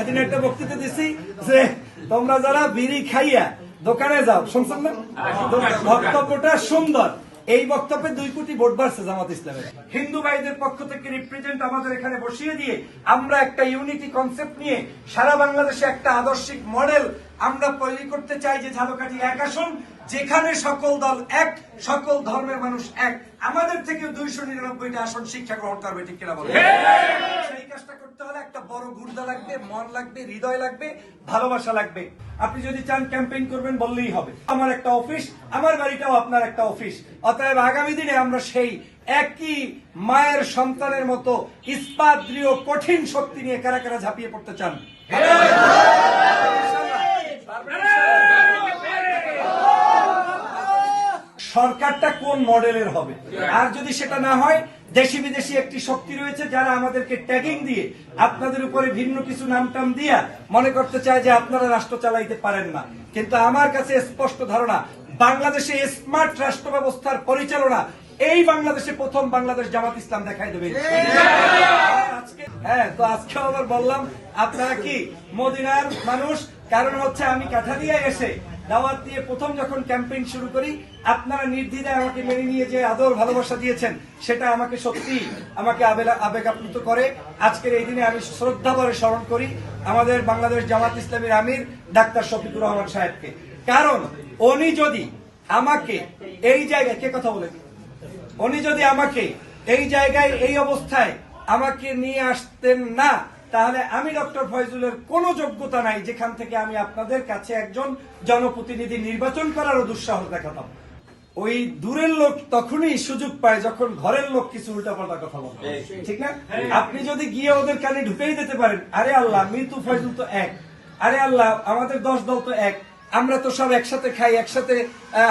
এদিন একটা বক্তৃতা দিছি যে তোমরা যারা বিড়ি খাইয়া দোকানে যাও শুনছেন না? বক্তব্যটা সুন্দর। এই বক্তব্যে দুই কোটি ভোট বাড়ছে জামাত ইসলামের। হিন্দু ভাইদের পক্ষ থেকে রিপ্রেজেন্ট আমাদের এখানে বসিয়ে দিয়ে আমরা একটা ইউনিটি কনসেপ্ট নিয়ে সারা বাংলাদেশে একটা আদর্শিক মডেল আমরা তৈরি করতে চাই যে ঝালকাঠি এক আসন যেখানে সকল দল এক সকল ধর্মের মানুষ এক। আমাদের থেকে দুইশো নিরানব্বইটা আসন শিক্ষা গ্রহণ করবে ঠিক কিনা বলে? সেই কাজটা করতে হলে একটা বড় গুর্দা লাগবে মন লাগবে হৃদয় লাগবে ভালোবাসা লাগবে। আপনি যদি চান ক্যাম্পেইন করবেন বললেই হবে। আমার একটা অফিস আমার বাড়িটাও আপনার একটা অফিস। অতএব আগামী দিনে আমরা সেই একই মায়ের সন্তানের মতো ইস্পাত দৃঢ় কঠিন শক্তি নিয়ে কারা কারা ঝাঁপিয়ে পড়তে চান? সরকারটা কোন মডেলের হবে? আর যদি সেটা না হয়, দেশি বিদেশি একটি শক্তি রয়েছে যারা আমাদেরকে ট্যাগিং দিয়ে, আপনাদের উপরে ভিন্ন কিছু নাম টাম দিয়া মনে করতে চায় যে আপনারা রাষ্ট্র চালাইতে পারেন না। কিন্তু আমার কাছে স্পষ্ট ধারণা, বাংলাদেশে স্মার্ট রাষ্ট্র ব্যবস্থার পরিচালনা, এই বাংলাদেশে প্রথম বাংলাদেশ জামাত ইসলাম দেখাই দেবে। হ্যাঁ তো আজকে আবার বললাম, আপনারা কি মদিনার মানুষ? কারণ হচ্ছে আমি কাঠালিয়া এসে দাওয়াত দিয়ে প্রথম যখন ক্যাম্পেইন শুরু করি, আপনারা নির্দ্বিধায় আমাকে মেনে নিয়ে যে আদর ভালোবাসা দিয়েছেন, সেটা আমাকে সত্যি আমাকে আবেগ আপ্লুত করে। আজকের এই দিনে আমি শ্রদ্ধা ভরে স্মরণ করি আমাদের বাংলাদেশ জামাত ইসলামের আমির ডাক্তার শফিকুর রহমান সাহেবকে। কারণ উনি যদি আমাকে এই জায়গায় কে কথা বলে? উনি যদি আমাকে এই জায়গায়, এই অবস্থায় আমাকে নিয়ে আসতেন না তাহলে আমি ডক্টর ফয়জুলের কোনো যোগ্যতা নাই যেখান থেকে আমি আপনাদের কাছে একজন জনপ্রতিনিধি নির্বাচন করারও দুঃসাহস দেখাতাম। ওই দূরের লোক তখনই সুযোগ পায় যখন ঘরের লোক কিছু উল্টাপাল্টা কথা বলে। ঠিক না? আপনি যদি গিয়ে ওদের কানে ঢুকেই দিতে পারেন আরে আল্লাহ মৃত্যু ফয়জুল তো এক। আরে আল্লাহ আমাদের দশ দল তো এক। আমরা তো সব একসাথে খাই একসাথে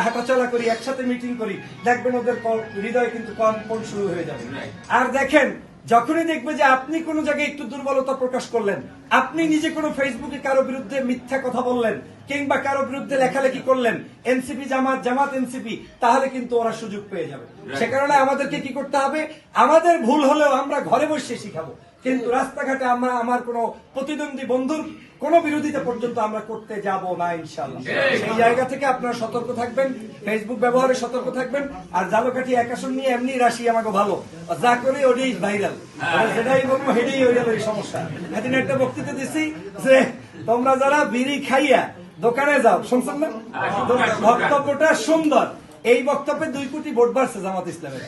হাঁটাচলা করি একসাথে মিটিং করি। দেখবেন ওদের হৃদয়ে কিন্তু কম্পন শুরু হয়ে যাবে। আর দেখেন যখনই দেখবে যে আপনি কোনো জায়গায় একটু দুর্বলতা প্রকাশ করলেন আপনি নিজে কোনো ফেসবুকে কারও বিরুদ্ধে মিথ্যা কথা বললেন কিংবা কারও বিরুদ্ধে লেখালেখি করলেন এনসিপি জামাত জামাত এনসিপি তাহলে কিন্তু ওরা সুযোগ পেয়ে যাবে। সে কারণে আমাদেরকে কি করতে হবে? আমাদের ভুল হলেও আমরা ঘরে বসে শিখাবো। কিন্তু রাস্তাঘাটে আমরা আমার কোনো প্রতিদ্বন্দ্বী বন্ধুর কোন বিরোধিতা পর্যন্ত আমরা করতে যাব না ইনশাল্লাহ সেই জায়গা থেকে আপনারা সতর্ক থাকবেন ফেসবুক ব্যবহারে সতর্ক থাকবেন আর জালকাঠি একাশন নিয়ে এমনি রাশি আমাকে ভালো। যা করে ওটাই ভাইরাল তোমরা যারা বিড়ি খাইয়া দোকানে যাও, শুনছেন না? বক্তব্যটা সুন্দর। এই বক্তব্যে দুই কোটি ভোট বাড়ছে জামাত ইসলামের।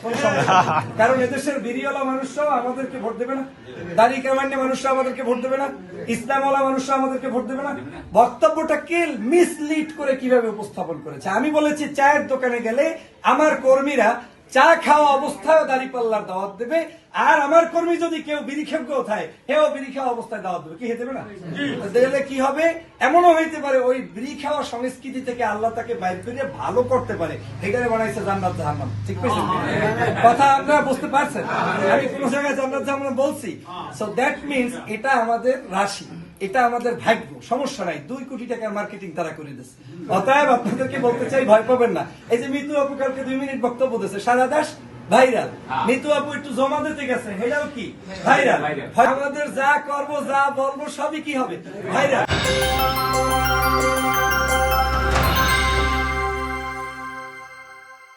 কারণ এদেশের বিরিওয়ালা মানুষরাও আমাদেরকে ভোট দেবে না দাড়ি কামান্য মানুষরা আমাদেরকে ভোট দেবে না, ইসলামওয়ালা মানুষরা আমাদেরকে ভোট দেবে না। বক্তব্যটাকে মিসলিড করে কীভাবে উপস্থাপন করেছে? আমি বলেছি, চায়ের দোকানে গেলে আমার কর্মীরা চা খাওয়া অবস্থায় দাড়ি পাল্লার দাওয়াত দেবে। আর আমার কর্মী যদি কেউ বিড়ি খেপকেও থাকে হেও বিড়ি খাওয়া অবস্থায় দাওয়াত দেবে। কি হতে না? দিলে কি হবে? এমনও হইতে পারে ওই বিড়ি খাওয়া সংস্কৃতি থেকে আল্লাহ তাকে বাইর করে ভালো করতে পারে। এখানে বানাইছে জান্নাত জাহান্নাম। ঠিক পেয়েছেন? কথা আপনারা বুঝতে পারছেন? আমি কোন জায়গায় জান্নাত জাহান্নাম বলছি। সো দ্যাট মিনস এটা আমাদের রাশি। এটা আমাদের ভাগ্য সমস্যা নাই। দুই কোটি টাকার মার্কেটিং তারা করে দিচ্ছে অতএব আপনাদেরকে বলতে চাই ভয় পাবেন না। এই যে মিতু আপু কালকে দুই মিনিট বক্তব্য দিচ্ছে সারা দাস ভাইরাল। মিতু আপু একটু জমা দিতে গেছে হেটাও কি? ভাইরাল। আমাদের যা করব যা বলব সবই কি হবে? ভাইরাল।